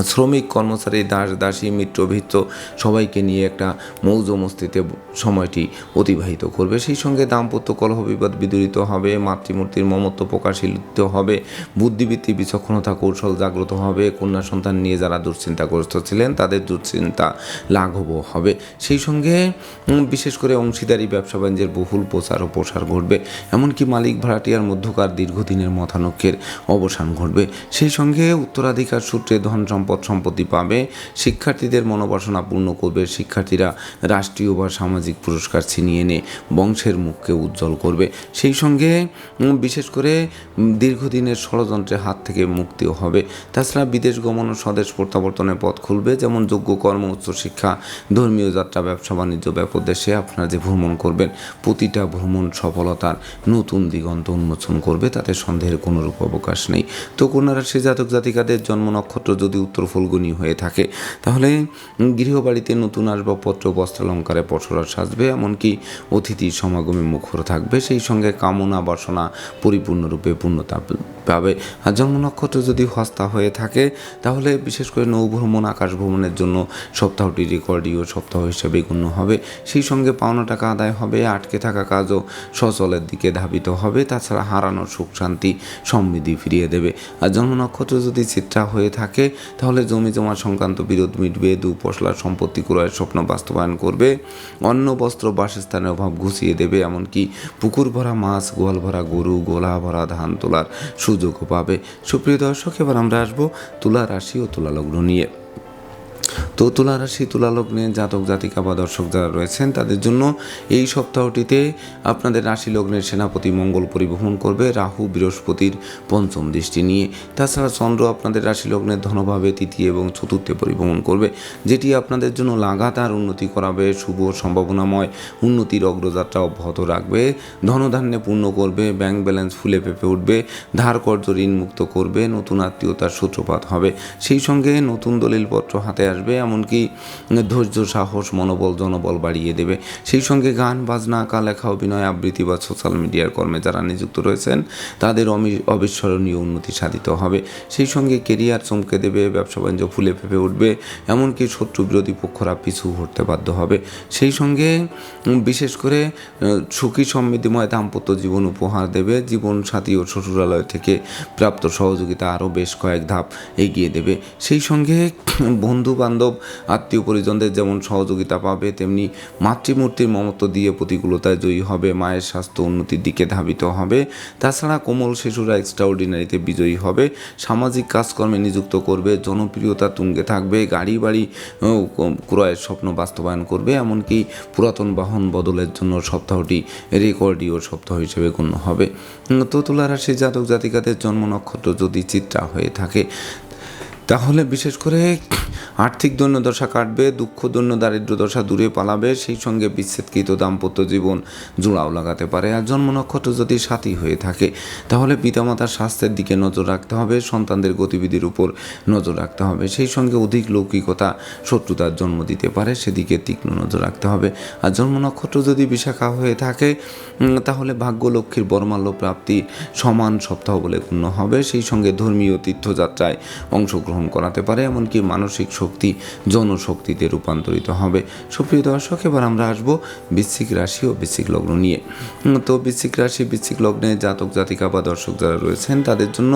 শ্রমিক, কর্মচারী, দাস, দাসী মিত্র ভিত্র সবাইকে নিয়ে একটা মৌজ মস্তিতে সময়টি অতিবাহিত করবে। সেই সঙ্গে দাম্পত্য কলহ বিবাদ বিদরিত হবে, মাতৃমূর্তির মমত্ব প্রকাশিত হবে, বুদ্ধিবৃত্তি, বিচক্ষণতা কৌশল জাগ্রত হবে, কন্যা সন্তান নিয়ে যারা দুশ্চিন্তাগ্রস্ত ছিলেন, তাদের দুশ্চিন্তা লাঘবও হবে। সেই সঙ্গে বিশেষ করে অংশীদারি, ব্যবসা বাণিজ্যের বহুল প্রচার ও প্রসার ঘটবে। এমনকি মালিক ভাড়াটিয়ার মধ্যকার দীর্ঘদিনের মতানৈক্যের অবসান ঘটবে। সেই সঙ্গে উত্তরাধিকার সূত্রে ধন সম্পদ সম্পত্তি পাবে, শিক্ষার্থীদের মনোবাসনা পূর্ণ করবে, শিক্ষার্থীরা রাষ্ট্রীয় বা সামাজিক পুরস্কার ছিনিয়ে এনে বংশের মুখকে উজ্জ্বল করবে। সেই সঙ্গে বিশেষ করে দীর্ঘদিনের ষড়যন্ত্রের হাত থেকে মুক্তিও হবে। তাছাড়া বিদেশ গমন ও স্বদেশ প্রত্যাবর্তনের পথ খুলবে, যেমন যোগ্য কর্ম উচ্চশিক্ষা ধর্মীয় যাত্রা, ব্যবসা, বাণিজ্য ব্যাপক দেশে আপনারা যে ভ্রমণ করবেন, প্রতিটা ভ্রমণ সফলতার নতুন দিগন্ত উন্মোচন করবে, তাতে সন্দেহের কোনো রূপ অবকাশ নেই। তো রাশি জাতক জাতিকাদের জন্ম নক্ষত্র যদি উত্তর নক্ষত্র ফুলগুনি হয়ে থাকে। তাহলে গৃহবাড়িতে নতুন আসবাবপত্র, বস্ত্রালঙ্কারে পসরা সাজবে, এমনকি অতিথি সমাগমে মুখর থাকবে। সেই সঙ্গে কামনা বাসনা পরিপূর্ণরূপে পূর্ণতা পাবে আর জন্ম নক্ষত্র যদি হস্তা হয়ে থাকে, তাহলে বিশেষ করে নৌভ্রমণ আকাশ ভ্রমণের জন্য সপ্তাহটি রেকর্ডীয় সপ্তাহ হিসেবে গণ্য হবে। সেই সঙ্গে পাওনা টাকা আদায় হবে, আটকে থাকা কাজও সচলের দিকে ধাবিত হবে। তাছাড়া হারানো সুখ, শান্তি, সমৃদ্ধি ফিরিয়ে দেবে। আর জন্ম নক্ষত্র যদি চিত্রা হয়ে থাকে, তাহলে জমি জমা সংক্রান্ত বিরোধ মিটবে, দু পশলার সম্পত্তি ক্রয়ের স্বপ্ন বাস্তবায়ন করবে, অন্ন, বস্ত্র, বাসস্থানের অভাব ঘুষিয়ে দেবে। এমনকি পুকুর ভরা মাছ, গোয়াল ভরা গরু, গোলা ভরা ধান তোলার সুযোগও পাবে। সুপ্রিয় দর্শক এবার আমরা আসব তুলা রাশি ও তুলা লগ্ন নিয়ে। তো তুলা রাশি তুলা লগ্নে জাতক, জাতিকা বা দর্শক যারা রয়েছেন, তাদের জন্য এই সপ্তাহটিতে আপনাদের রাশি লগ্নের সেনাপতি মঙ্গল পরিবহন করবে রাহু, বৃহস্পতির পঞ্চম দৃষ্টি নিয়ে। তাছাড়া চন্দ্র আপনাদের রাশি লগ্নের ধনভাবে তৃতীয় এবং চতুর্থে পরিবহন করবে, যেটি আপনাদের জন্য লাগাতার উন্নতি করাবে, শুভ সম্ভাবনাময় উন্নতির অগ্রযাত্রা অব্যাহত রাখবে, ধনধান্যে পূর্ণ করবে, ব্যাংক ব্যালেন্স ফুলে পেঁপে উঠবে, ধার কর্য ঋণ মুক্ত করবে, নতুন আত্মীয়তার সূত্রপাত হবে। সেই সঙ্গে নতুন দলিলপত্র হাতে আসবে এমনকি ধৈর্য, সাহস, মনোবল, জনবল বাড়িয়ে দেবে। সেই সঙ্গে গান, বাজনা আঁকা লেখা অভিনয় আবৃত্তি বা সোশ্যাল মিডিয়ার কর্মে যারা নিযুক্ত রয়েছেন, তাদের অবিস্মরণীয় উন্নতি সাধিত হবে। সেই সঙ্গে কেরিয়ার চমকে দেবে, ব্যবসা বাণিজ্য ফুলে ফেপে উঠবে, এমনকি শত্রু বিরোধী পক্ষরা পিছু হটতে বাধ্য হবে। সেই সঙ্গে, বিশেষ করে, সুখী সমৃদ্ধিময় দাম্পত্য জীবন উপহার দেবে জীবন সাথী ও শ্বশুরালয় থেকে প্রাপ্ত সহযোগিতা আরও বেশ কয়েক ধাপ এগিয়ে দেবে। সেই সঙ্গে, বন্ধু বান্ধব আত্মীয় পরিজনদের যেমন সহযোগিতা পাবে, তেমনি মাতৃমূর্তির মমত্ব দিয়ে প্রতিকূলতায় জয়ী হবে, মায়ের স্বাস্থ্য উন্নতির দিকে ধাবিত হবে। তাছাড়া কোমল শিশুরা এক্সট্রাঅর্ডিনারিতে বিজয়ী হবে। সামাজিক কাজকর্মে নিযুক্ত করবে, জনপ্রিয়তা তুঙ্গে থাকবে গাড়ি বাড়ি ক্রয়ের স্বপ্ন বাস্তবায়ন করবে। এমনকি পুরাতন বাহন বদলের জন্য সপ্তাহটি রেকর্ডীয় সপ্তাহ হিসেবে গণ্য হবে। তো তুলা রাশি জাতক জাতিকাদের জন্ম নক্ষত্র যদি চিত্রা হয়ে থাকে তাহলে বিশেষ করে আর্থিক দৈন্যদশা কাটবে, দুঃখ, দৈন্য, দারিদ্র দশা দূরে পালাবে, সেই সঙ্গে বিচ্ছেদকৃত দাম্পত্য জীবন জোড়াও লাগাতে পারে। আর জন্ম নক্ষত্র যদি সাথী হয়ে থাকে, তাহলে পিতামাতার স্বাস্থ্যের দিকে নজর রাখতে হবে, সন্তানদের গতিবিধির উপর নজর রাখতে হবে। সেই সঙ্গে অধিক লৌকিকতা, শত্রুতার জন্ম দিতে পারে, সেদিকে তীক্ষ্ণ নজর রাখতে হবে। আর জন্ম নক্ষত্র যদি বিশাখা হয়ে থাকে তাহলে ভাগ্য লক্ষ্মীর বর্মাল্য প্রাপ্তি সমান সপ্তাহ বলে গণ্য হবে। সেই সঙ্গে ধর্মীয় তীর্থযাত্রায় অংশগ্রহণ করাতে পারে, এমনকি মানসিক শক্তি জনশক্তিতে রূপান্তরিত হবে। সুপ্রিয় দর্শক, এবার আমরা আসব বৃশ্চিক রাশি ও বৃশ্চিক লগ্ন নিয়ে। তো বৃশ্চিক রাশি, বৃশ্চিক লগ্নে জাতক, জাতিকা বা দর্শক যারা রয়েছেন, তাদের জন্য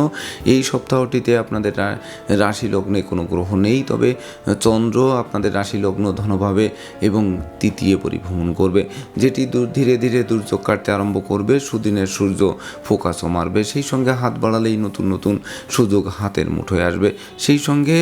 এই সপ্তাহটিতে আপনাদের রাশি লগ্নে কোনো গ্রহ নেই, তবে চন্দ্র আপনাদের রাশি লগ্ন ধনভাবে এবং তৃতীয় পরিভ্রমণ করবে, যেটি ধীরে ধীরে দুর্যোগ কাটতে আরম্ভ করবে, সুদিনের সূর্য ফোকাসও মারবে, সেই সঙ্গে হাত বাড়ালেই নতুন নতুন সুযোগ হাতের মুঠোয় আসবে। সেই সঙ্গে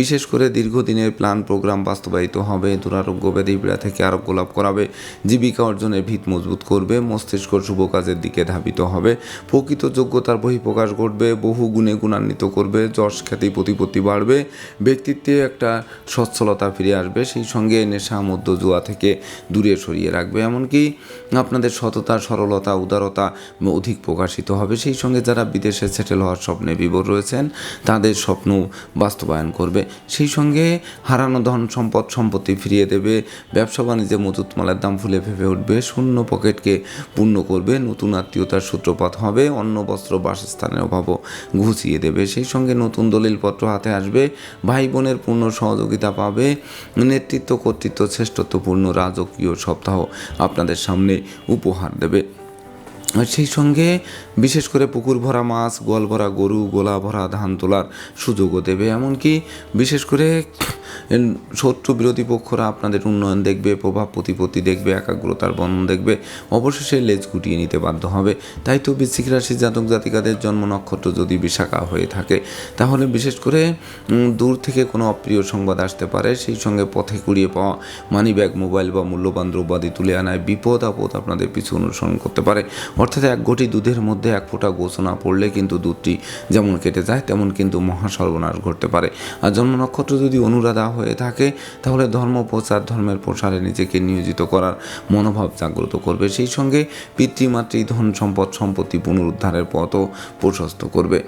বিশেষ করে দীর্ঘদিনের প্ল্যান প্রোগ্রাম বাস্তবায়িত হবে, দুরারোগ্য ব্যাধি পীড়া থেকে আরোগ্য লাভ করাবে, জীবিকা অর্জনের ভিত মজবুত করবে মস্তিষ্ক শুভ কাজের দিকে ধাবিত হবে, প্রকৃত যোগ্যতার বহিঃপ্রকাশ ঘটবে, বহু গুণে গুণান্বিত করবে, যশ খ্যাতি প্রতিপত্তি বাড়বে, ব্যক্তিত্বে একটা সচ্ছলতা ফিরে আসবে, সেই সঙ্গে নেশা মধ্য জুয়া থেকে দূরে সরিয়ে রাখবে। এমনকি আপনাদের সততা, সরলতা, উদারতা অধিক প্রকাশিত হবে। সেই সঙ্গে যারা বিদেশে সেটেল হওয়ার স্বপ্নে বিভোর রয়েছেন, তাদের স্বপ্ন বাস্তবায়ন করবে। সেই সঙ্গে হারানো ধন সম্পদ সম্পত্তি ফিরিয়ে দেবে। ব্যবসা বাণিজ্যে মজুত মালের দাম ফুলে ফেপে উঠবে। শূন্য পকেটকে পূর্ণ করবে। নতুন আত্মীয়তার সূত্রপাত হবে। অন্ন, বস্ত্র, বাসস্থানের অভাবও ঘুষিয়ে দেবে। সেই সঙ্গে নতুন দলিলপত্র হাতে আসবে। ভাই বোনের পূর্ণ সহযোগিতা পাবে। নেতৃত্ব, কর্তৃত্ব, শ্রেষ্ঠত্বপূর্ণ রাজকীয় সপ্তাহ আপনাদের সামনে উপহার দেবে। সেই সঙ্গে বিশেষ করে পুকুর ভরা মাছ, গোয়াল ভরা গরু, গোলা ভরা ধান তোলার সুযোগও দেবে। এমনকি বিশেষ করে শত্রু বিরোধী পক্ষরা আপনাদের উন্নয়ন দেখবে, প্রভাব প্রতিপত্তি দেখবে, একাগ্রতার বন্ধন দেখবে, অবশেষে লেজ গুটিয়ে নিতে বাধ্য হবে। তাই তো বৃশ্চিক রাশির জাতক জাতিকাদের জন্ম নক্ষত্র যদি বিশাখা হয়ে থাকে, তাহলে বিশেষ করে দূর থেকে কোনো অপ্রিয় সংবাদ আসতে পারে। সেই সঙ্গে পথে কুড়িয়ে পাওয়া মানি ব্যাগ মোবাইল বা মূল্যবান দ্রব্যাদি তুলে আনায় বিপদ আপদ আপনাদের পিছু অনুসরণ করতে পারে। অর্থাৎ এক গটি দুধের মধ্যে এক ফোঁটা গোছনা পড়লে কিন্তু দুধটি যেমন কেটে যায়, তেমন কিন্তু মহা সর্বনাশ ঘটতে পারে। আর জন্ম নক্ষত্র যদি অনুরাধা হয়ে থাকে, তাহলে ধর্ম প্রচার, ধর্মের প্রসারে নিজেকে নিয়োজিত করার মনোভাব জাগ্রত করবে। সেই সঙ্গে পিতৃমাতৃ ধন সম্পদ সম্পত্তি পুনরুদ্ধারের পথও প্রশস্ত করবে।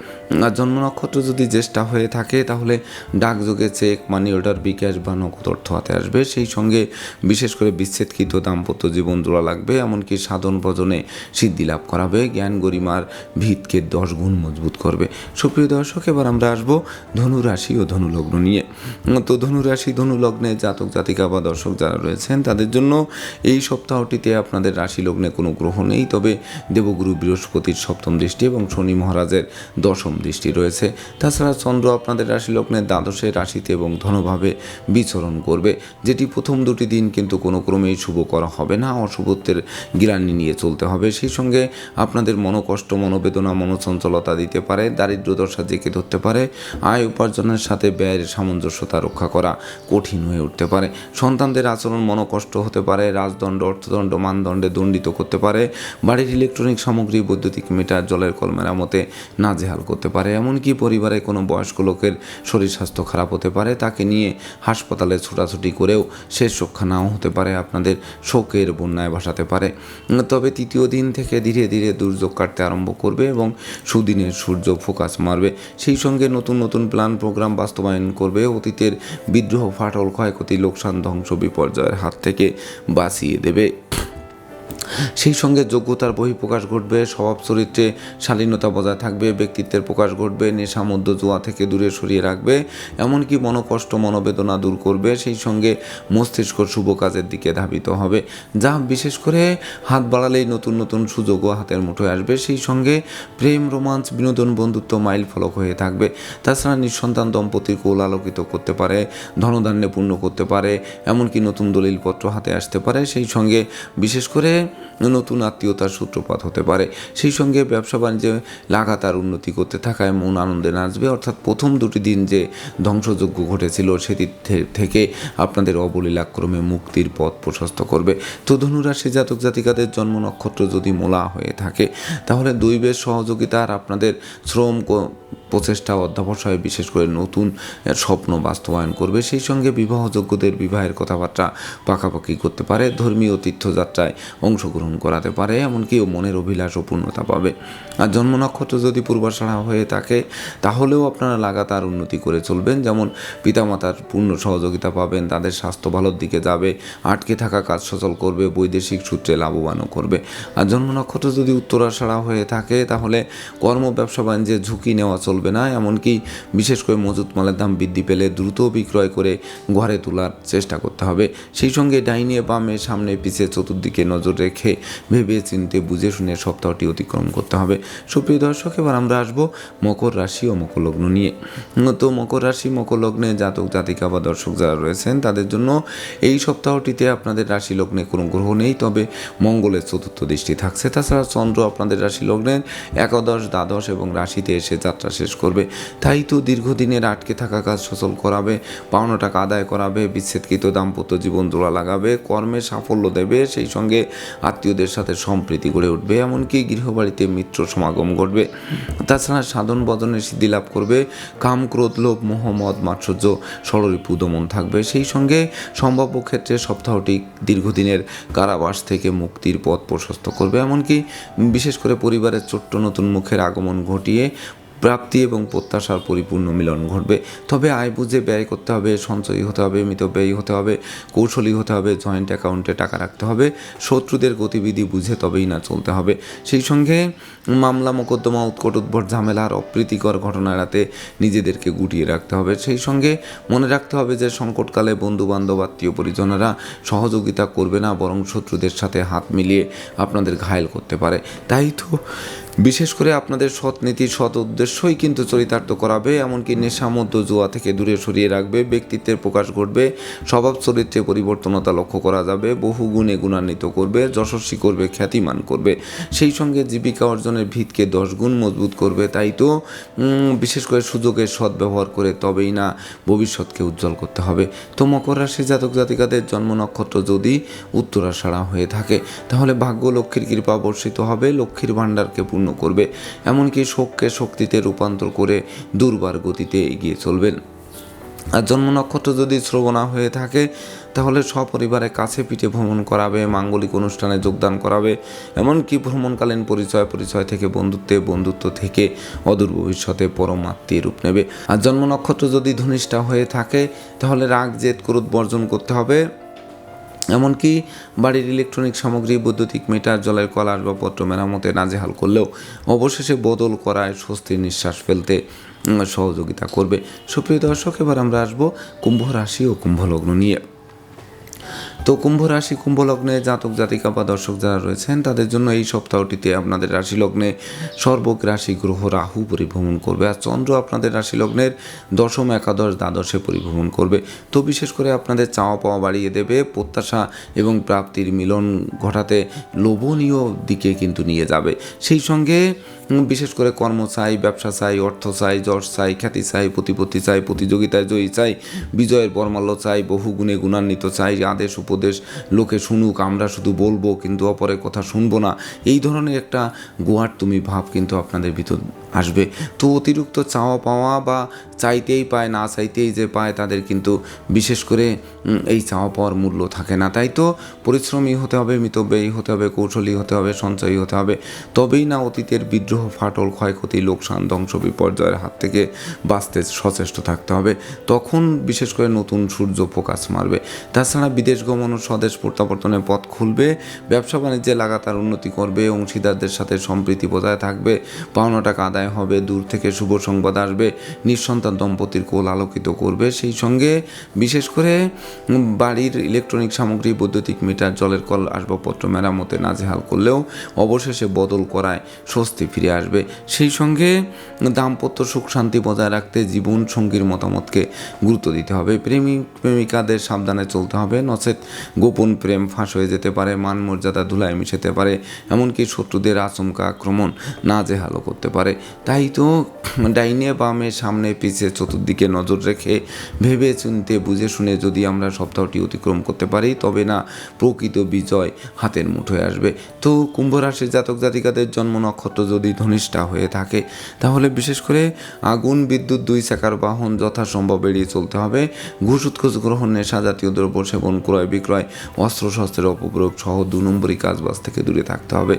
আর জন্ম নক্ষত্র যদি জ্যেষ্ঠা হয়ে থাকে, তাহলে ডাকযোগে চেক, মানি অর্ডার, বিকাশ বা নগদ অর্থ হাতে আসবে। সেই সঙ্গে বিশেষ করে বিচ্ছেদকৃত দাম্পত্য জীবন জোড়া লাগবে। এমনকি সাধন ভজনে সিদ্ধি লাভ করাবে জ্ঞান গরিমার ভিতকে দশ গুণ মজবুত করবে। সুপ্রিয় দর্শক, এবার আমরা আসব ধনু রাশি ও ধনুলগ্ন নিয়ে। তো ধনু রাশি ধনু জাতক, জাতিকা বা দর্শক যারা রয়েছেন, তাদের জন্য এই সপ্তাহটিতে আপনাদের রাশি লগ্নে কোনো গ্রহ নেই। তবে দেবগুরু বৃহস্পতির সপ্তম দৃষ্টি এবং শনি মহারাজের দশম দৃষ্টি রয়েছে। তাছাড়া চন্দ্র আপনাদের রাশি লগ্নের দ্বাদশে রাশিতে এবং ধনভাবে বিচরণ করবে। যেটি প্রথম দুটি দিন কিন্তু কোনো ক্রমেই শুভ করা হবে না। অশুভত্বের গিরানি নিয়ে চলতে হবে। সেই সঙ্গে আপনাদের মনোকষ্ট, মনোবেদনা, মনোচঞ্চলতা দিতে পারে দারিদ্র দশা জেঁকে ধরতে পারে, আয় উপার্জনের সাথে ব্যয়ের সামঞ্জস্যতা রক্ষা করা কঠিন হয়ে উঠতে পারে। সন্তানদের আচরণ মনোকষ্ট হতে পারে, রাজদণ্ড, অর্থদণ্ড, মানদণ্ডে দণ্ডিত করতে পারে, বাড়ির ইলেকট্রনিক সামগ্রী, বৈদ্যুতিক মিটার, জলের কল মেরামতে নাজেহাল করতে পারে, এমনকি পরিবারে কোনো বয়স্ক লোকের শরীর স্বাস্থ্য খারাপ হতে পারে, তাকে নিয়ে হাসপাতালে ছোটাছুটি করেও শেষ রক্ষা নাও হতে পারে, আপনাদের শোকের বন্যায় ভাসাতে পারে। তবে তৃতীয় দিন থেকে ধীরে ধীরে দুর্যোগ কাটতে আরম্ভ করবে এবং সুদিনের সূর্য ফোকাস মারবে। সেই সঙ্গে নতুন নতুন প্ল্যান প্রোগ্রাম বাস্তবায়ন করবে। অতীতের বিদ্রোহ ফাটল ক্ষয়ক্ষতি লোকসান ধ্বংস বিপর্যয়ের হাত থেকে বাঁচিয়ে দেবে। সেই সঙ্গে যোগ্যতার বহিঃপ্রকাশ ঘটবে, স্বভাব চরিত্রে শালীনতা বজায় থাকবে, ব্যক্তিত্বের প্রকাশ ঘটবে, নেশা, মধ্য জোয়া থেকে দূরে সরিয়ে রাখবে, এমনকি মনোকষ্ট, মনোবেদনা দূর করবে, সেই সঙ্গে মস্তিষ্ক শুভ কাজের দিকে ধাবিত হবে। যা বিশেষ করে হাত বাড়ালেই নতুন নতুন সুযোগও হাতের মুঠোয় আসবে, সেই সঙ্গে প্রেম, রোমাঞ্চ, বিনোদন, বন্ধুত্ব মাইল ফলক হয়ে থাকবে। তাছাড়া নিঃসন্তান দম্পতির কোল আলোকিত করতে পারে, ধনধান্যে পূর্ণ করতে পারে, এমনকি নতুন দলিলপত্র হাতে আসতে পারে, সেই সঙ্গে বিশেষ করে নতুন আত্মীয়তার সূত্রপাত হতে পারে। সেই সঙ্গে ব্যবসা বাণিজ্যে লাগাতার উন্নতি করতে থাকায় মন আনন্দে নাচবে। অর্থাৎ প্রথম দুটি দিন যে ধ্বংসযজ্ঞ ঘটেছিল, সেটি থেকে আপনাদের অবলীলাক্রমে মুক্তির পথ প্রশস্ত করবে। তো ধনুরাশি জাতক জাতিকাদের জন্ম নক্ষত্র যদি মোলা হয়ে থাকে, তাহলে দৈবের সহযোগিতা আর আপনাদের শ্রম প্রচেষ্টা অধ্যাবসায়, বিশেষ করে নতুন স্বপ্ন বাস্তবায়ন করবে, সেই সঙ্গে বিবাহযোগ্যদের বিবাহের কথাবার্তা পাকাপাকি করতে পারে, ধর্মীয় তীর্থযাত্রায় অংশগ্রহণ করাতে পারে, এমনকি মনের অভিলাষ ও পূর্ণতা পাবে। আর জন্ম নক্ষত্র যদি পূর্বাশাড়া হয়ে থাকে, তাহলেও আপনারা লাগাতার উন্নতি করে চলবেন, যেমন পিতামাতার পূর্ণ সহযোগিতা পাবেন, তাদের স্বাস্থ্য ভালোর দিকে যাবে, আটকে থাকা কাজ সচল করবে, বৈদেশিক সূত্রে লাভবানও করবে। আর জন্ম নক্ষত্র যদি উত্তরাষাড়া হয়ে থাকে, তাহলে কর্ম, ব্যবসা, বাণিজ্যে ঝুঁকি নেওয়া চলবে। না, এমনকি বিশেষ করে মজুত মালের দাম বৃদ্ধি পেলে দ্রুত বিক্রয় করে ঘরে তোলার চেষ্টা করতে হবে। সেই সঙ্গে ডাইনে বামে সামনে পিছে চতুর্দিকে নজর রেখে ভেবে চিনতে বুঝে শুনে সপ্তাহটি অতিক্রম করতে হবে। সুপ্রিয় দর্শক, এবার আমরা আসব মকর রাশি ও মকর লগ্ন নিয়ে। তো মকর রাশি, মকর লগ্নে জাতক, জাতিকা বা দর্শক যারা রয়েছেন, তাদের জন্য এই সপ্তাহটিতে আপনাদের রাশি লগ্নে কোনো গ্রহ নেই, তবে মঙ্গলের চতুর্থ দৃষ্টি থাকছে। তাছাড়া চন্দ্র আপনাদের রাশি লগ্নের একাদশ, দ্বাদশ এবং রাশিতে এসে যাত্রা শেষ করবে। তাই তো দীর্ঘদিনের আটকে থাকা কাজ সচল করাবে, পাওনা টাকা আদায় করাবে, বিচ্ছেদকৃত দাম্পত্য জীবন জোড়া লাগাবে, কর্মে সাফল্য দেবে, সেই সঙ্গে আত্মীয়দের সাথে সম্প্রীতি গড়ে উঠবে, এমনকি গৃহবাড়িতে মিত্র সমাগম ঘটবে। তাছাড়া সাধন বদনের সিদ্ধি লাভ করবে, কাম ক্রোধ লোভ মোহ মদ মাৎসর্য ষড়রিপু দমন থাকবে। সেই সঙ্গে সম্ভাব্য ক্ষেত্রে সপ্তাহটি দীর্ঘদিনের কারাবাস থেকে মুক্তির পথ প্রশস্ত করবে। এমনকি বিশেষ করে পরিবারের ছোট্ট নতুন মুখের আগমন ঘটিয়ে প্রাপ্তি এবং প্রত্যাশার পরিপূর্ণ মিলন ঘটবে। তবে আয় বুঝে ব্যয় করতে হবে, সঞ্চয়ী হতে হবে মিতব্যয়ী হতে হবে, কৌশলী হতে হবে জয়েন্ট অ্যাকাউন্টে টাকা রাখতে হবে, শত্রুদের গতিবিধি বুঝে তবেই না চলতে হবে। সেই সঙ্গে মামলা, মোকদ্দমা, উৎকট উদ্ভট ঝামেলা আর অপ্রীতিকর ঘটনা এড়াতে নিজেদেরকে গুটিয়ে রাখতে হবে। সেই সঙ্গে মনে রাখতে হবে যে সংকটকালে বন্ধু বান্ধব আত্মীয় পরিজনেরা সহযোগিতা করবে না, বরং শত্রুদের সাথে হাত মিলিয়ে আপনাদের ঘায়েল করতে পারে। তাই তো বিশেষ করে আপনাদের সৎ নীতি, সৎ উদ্দেশ্যই কিন্তু চরিতার্থ করাবে, এমনকি নেশা মধ্য জুয়া থেকে দূরে সরিয়ে রাখবে, ব্যক্তিত্বের প্রকাশ ঘটবে, স্বভাব চরিত্রে পরিবর্তনতা লক্ষ্য করা যাবে, বহু গুণে গুণান্বিত করবে, যশস্বী করবে, খ্যাতিমান করবে। সেই সঙ্গে জীবিকা অর্জনের ভিতকে দশ গুণ মজবুত করবে, তাই তো? বিশেষ করে সুযোগের সৎ ব্যবহার করে তবেই না ভবিষ্যৎকে উজ্জ্বল করতে হবে। তো মকর রাশি জাতক জাতিকাদের জন্ম নক্ষত্র যদি উত্তরাষাড়া হয়ে থাকে, তাহলে ভাগ্য লক্ষ্মীর কৃপা বর্ষিত হবে, লক্ষ্মীর ভাণ্ডারকে পূর্ণ করবে, এমনকি শোককে শক্তিতে রূপান্তর করে দুর্বার গতিতে এগিয়ে চলবেন। আর জন্ম নক্ষত্র যদি শ্রবণা হয়ে থাকে, তাহলে সপরিবারে কাছে পিঠে ভ্রমণ করাবে, মাঙ্গলিক অনুষ্ঠানে যোগদান করাবে, এমনকি ভ্রমণকালীন পরিচয় পরিচয় থেকে বন্ধুত্বে বন্ধুত্ব থেকে অদূর ভবিষ্যতে পরম আত্মীয় রূপ নেবে। আর জন্ম নক্ষত্র যদি ধনিষ্ঠা হয়ে থাকে, তাহলে রাগ, জেদ, ক্রোধ বর্জন করতে হবে। এমনকি বাড়ির ইলেকট্রনিক সামগ্রী, বৈদ্যুতিক মিটার, জলের কল আসবাবপত্র মেরামতে নাজেহাল করলেও অবশেষে বদল করায় স্বস্তির নিঃশ্বাস ফেলতে সহযোগিতা করবে। সুপ্রিয় দর্শক, এবার আমরা আসব কুম্ভ রাশি ও কুম্ভ লগ্ন নিয়ে। তো কুম্ভ রাশি, কুম্ভ লগ্নে জাতক, জাতিকা বা দর্শক যারা রয়েছেন, তাদের জন্য এই সপ্তাহটিতে আপনাদের রাশি লগ্নে সর্বক রাশি গ্রহ রাহু পরিভ্রমণ করবে আর চন্দ্র আপনাদের রাশি লগ্নের দশম, একাদশ, দ্বাদশে পরিভ্রমণ করবে। তো বিশেষ করে আপনাদের চাওয়া পাওয়া বাড়িয়ে দেবে, প্রত্যাশা এবং প্রাপ্তির মিলন ঘটাতে লোভনীয় দিকে কিন্তু নিয়ে যাবে। সেই সঙ্গে বিশেষ করে কর্ম চাই, ব্যবসা চাই, অর্থ চাই, যশ চাই, খ্যাতি চাই, প্রতিপত্তি চাই, প্রতিযোগিতায় জয়ী চাই, বিজয়ের বর্মাল্য চাই, বহু গুণে গুণান্বিত চাই, আদেশ, উপদেশ, লোকে শুনুক, আমরা শুধু বলব কিন্তু অপরের কথা শুনব না। এই ধরনের একটা গোয়ার তুমি ভাব কিন্তু আপনাদের ভিতর আসবে। তো অতিরিক্ত চাওয়া পাওয়া বা চাইতেই পায়, না চাইতেই যে পায়, তাদের কিন্তু বিশেষ করে এই চাওয়া পাওয়ার মূল্য থাকে না। তাই তো পরিশ্রমী হতে হবে, মিতব্যয়ী হতে হবে, কৌশলী হতে হবে, সঞ্চয়ী হতে হবে, তবেই না অতীতের বিদ্রোহ ফাটল, ক্ষয়ক্ষতি, লোকসান, ধ্বংস, বিপর্যয়ের হাত থেকে বাঁচতে সচেষ্ট থাকতে হবে। তখন বিশেষ করে নতুন সূর্য প্রকাশ মারবে। তাছাড়া বিদেশ গমন ও স্বদেশ প্রত্যাবর্তনের পথ খুলবে, ব্যবসা বাণিজ্যে লাগাতার উন্নতি করবে, অংশীদারদের সাথে সম্প্রীতি বজায় থাকবে, পাওনা টাকা আদায় হবে, দূর থেকে শুভ সংবাদ আসবে, নিঃসন্তান দম্পতির কোল আলোকিত করবে। সেই সঙ্গে বিশেষ করে বাড়ির ইলেকট্রনিক সামগ্রী, বৈদ্যুতিক মিটার, জলের কল, আসবাবপত্র মেরামতে নাজেহাল করলেও অবশেষে বদল করায় স্বস্তি ফিরে আসবে। সেই সঙ্গে দাম্পত্য সুখ শান্তি বজায় রাখতে জীবন সঙ্গীর মতামতকে গুরুত্ব দিতে হবে। প্রেমিক প্রেমিকাদের সাবধানে চলতে হবে। নচেত গোপন প্রেম ফাঁস হয়ে যেতে পারে, মান মর্যাদা ধুলায় মিশেতে পারে, এমনকি শত্রুদের আচমকা আক্রমণ না জেহালো করতে পারে। তাই তো ডাইনে বামে সামনে পিছে চতুর্দিকে নজর রেখে ভেবে চিনতে বুঝে শুনে যদি আমরা সপ্তাহটি অতিক্রম করতে পারি, তবে না, প্রকৃত বিজয় হাতের মুঠোয় আসবে। তো কুম্ভ রাশির জাতক জাতিকাদের জন্ম নক্ষত্র যদি ধনিষ্ঠা হয়ে থাকে, তাহলে বিশেষ করে আগুন, বিদ্যুৎ, দুই চাকার বাহন যথাসম্ভব এড়িয়ে চলতে হবে। ঘুষ, উৎকোচ গ্রহণ, নেশা জাতীয় দ্রব্য সেবন, ক্রয় বিক্রয়, অস্ত্র, শস্ত্রের অপপ্রয়োগ সহ দু নম্বরই কাজবাজ থেকে দূরে থাকতে হবে।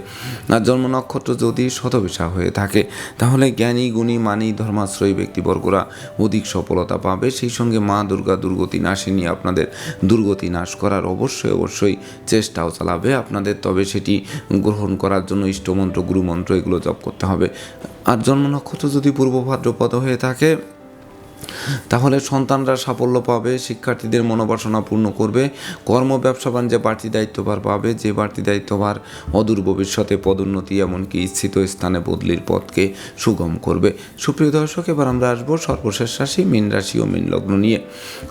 আর জন্ম নক্ষত্র যদি শতবিশা হয়ে থাকে, তাহলে জ্ঞানী, গুণী, মানি, ধর্মাশ্রয়ী ব্যক্তিবর্গরা অধিক সফলতা পাবে। সেই সঙ্গে মা দুর্গা, দুর্গতি নাশিনী আপনাদের দুর্গতি নাশ করার অবশ্যই অবশ্যই চেষ্টাও চালাবে আপনাদের। তবে সেটি গ্রহণ করার জন্য ইষ্টমন্ত্র, গুরুমন্ত্র এগুলো জপ করতে হবে। আর জন্ম নক্ষত্র যদি পূর্ব ভাদ্রপদ হয়ে থাকে তাহলে সন্তানরা সাফল্য পাবে, শিক্ষার্থীদের মনোবাসনা পূর্ণ করবে, কর্ম ব্যবসা বাণিজ্যে বাড়তি দায়িত্বভার পাবে, যে বাড়তি দায়িত্বভার অদূর ভবিষ্যতে পদোন্নতি এমনকি ইচ্ছিত স্থানে বদলির পথকে সুগম করবে। সুপ্রিয় দর্শক, এবার আমরা আসব সর্বশেষ রাশি, মীন রাশি ও মীন লগ্ন নিয়ে।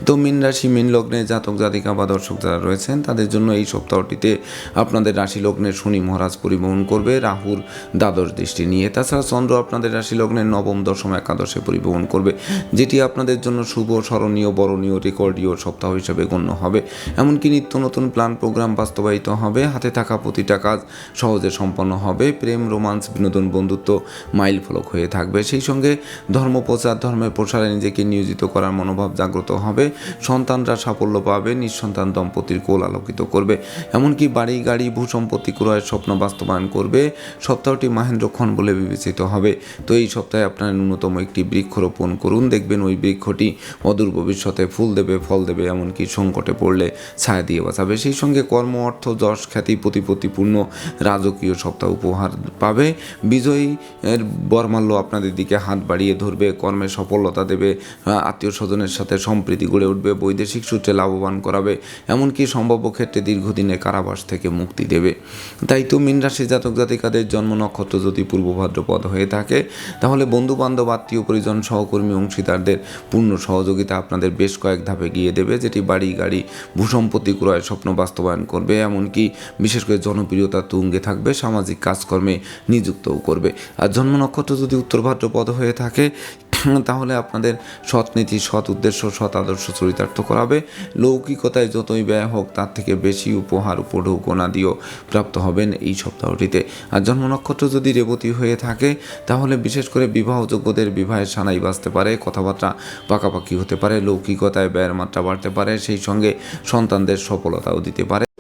তো মীন রাশি, মীন লগ্নে জাতক, জাতিকা বা দর্শক যারা রয়েছেন, তাদের জন্য এই সপ্তাহটিতে আপনাদের রাশি লগ্নের শনি মহারাজ পরিবহন করবে, রাহুর দ্বাদশ দৃষ্টি নিয়ে। তাছাড়া চন্দ্র আপনাদের রাশি লগ্নের নবম, দশম, একাদশে পরিবহন করবে, যেটি আপনাদের জন্য শুভ, স্মরণীয়, বরণীয়, রেকর্ডীয় সপ্তাহ হিসেবে গণ্য হবে। এমনকি নিত্য নতুন প্ল্যান প্রোগ্রাম বাস্তবায়িত হবে। হাতে থাকা প্রতিটা কাজ সহজে সম্পন্ন হবে। প্রেম, রোমান্স, বিনোদন, বন্ধুত্ব মাইল ফলক হয়ে থাকবে। সেই সঙ্গে ধর্ম প্রচার, ধর্মের প্রসারে নিজেকে নিয়োজিত করার মনোভাব জাগ্রত হবে। সন্তানরা সাফল্য পাবে, নিঃসন্তান দম্পতির কোল আলোকিত করবে। এমনকি বাড়ি, গাড়ি, ভূ সম্পত্তি ক্রয়ের স্বপ্ন বাস্তবায়ন করবে। সপ্তাহটি মাহেন্দ্রক্ষণ বলে বিবেচিত হবে। তো এই সপ্তাহে আপনারা ন্যূনতম একটি বৃক্ষরোপণ করুন। দেখবেন ওই বৃক্ষটি অদূর ভবিষ্যতে ফুল দেবে, ফল দেবে, এমনকি সংকটে পড়লে ছায়া দিয়ে বাঁচাবে। সেই সঙ্গে কর্ম, অর্থ, যশ, খ্যাতি, প্রতিপত্তিপূর্ণ রাজকীয় সপ্তাহ উপহার পাবে। বিজয়ী এর বরমাল্য আপনাদের দিকে হাত বাড়িয়ে ধরবে, কর্মে সফলতা দেবে, আত্মীয় স্বজনের সাথে সম্প্রীতি গড়ে উঠবে, বৈদেশিক সূত্রে লাভবান করাবে, এমনকি সম্ভাব্য ক্ষেত্রে দীর্ঘদিনের কারাবাস থেকে মুক্তি দেবে। তাই তো মীন রাশি জাতক জাতিকাদের জন্ম নক্ষত্র যদি পূর্ব ভাদ্রপদ হয়ে থাকে, তাহলে বন্ধু বান্ধব আত্মীয়, পরিজন, সহকর্মী, অংশীদারদের পূর্ণ সহযোগিতা আপনাদের বেশ কয়েক ধাপে গিয়ে দেবে। যেটি বাড়ি, গাড়ি, ভূসম্পত্তি ক্রয়ের স্বপ্ন বাস্তবায়ন করবে, এমনকি বিশেষ করে জনপ্রিয়তা তুঙ্গে থাকবে, সামাজিক কাজকর্মে নিযুক্তও করবে। আর জন্ম নক্ষত্র যদি উত্তর ভাদ্রপদ হয়ে থাকে তাহলে আপনাদের সৎ নীতি, সৎ উদ্দেশ্য, সৎ আদর্শ চরিতার্থ করাবে। লৌকিকতায় যতই ব্যয় হোক, তার থেকে বেশি উপহার উপঢৌকনা দিয়েও প্রাপ্ত হবেন এই সপ্তাহটিতে। আর জন্ম নক্ষত্র যদি রেবতী হয়ে থাকে, তাহলে বিশেষ করে বিবাহযোগ্যদের বিবাহের সানাই বাঁচতে পারে, কথাবার্তা পাকাপাকি হতে পারে, লৌকিকতায় ব্যয়ের মাত্রা বাড়তে পারে, সেই সঙ্গে সন্তানদের সফলতাও দিতে পারে।